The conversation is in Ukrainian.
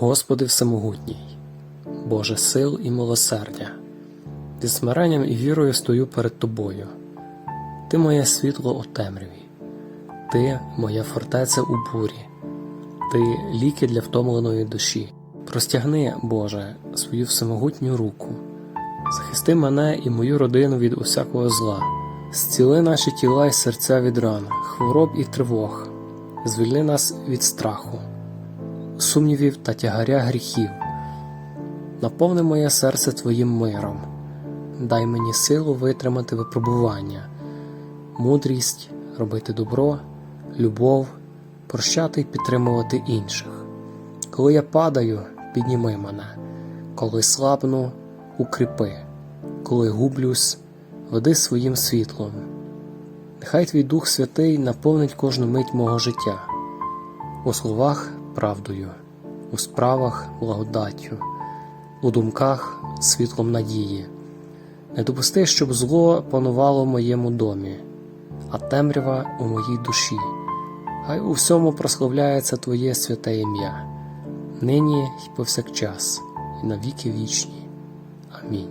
Господи Всемогутній, Боже сил і милосердя, зі смиренням і вірою стою перед Тобою. Ти моє світло у темряві, Ти моя фортеця у бурі, Ти ліки для втомленої душі. Простягни, Боже, свою всемогутню руку, захисти мене і мою родину від усякого зла, зціли наші тіла і серця від ран, хвороб і тривог, звільни нас від страху сумнівів та тягаря гріхів. Наповни моє серце Твоїм миром, дай мені силу витримати випробування, мудрість робити добро, любов, прощати й підтримувати інших. Коли я падаю, підніми мене, коли слабну, укріпи, коли гублюсь, веди своїм світлом. Нехай твій Дух Святий наповнить кожну мить мого життя у словах правдою, у справах благодаттю, у думках світлом надії. Не допусти, щоб зло панувало в моєму домі, а темрява у моїй душі. Хай у всьому прославляється Твоє святе ім'я, нині й повсякчас, і на віки вічні. Амінь.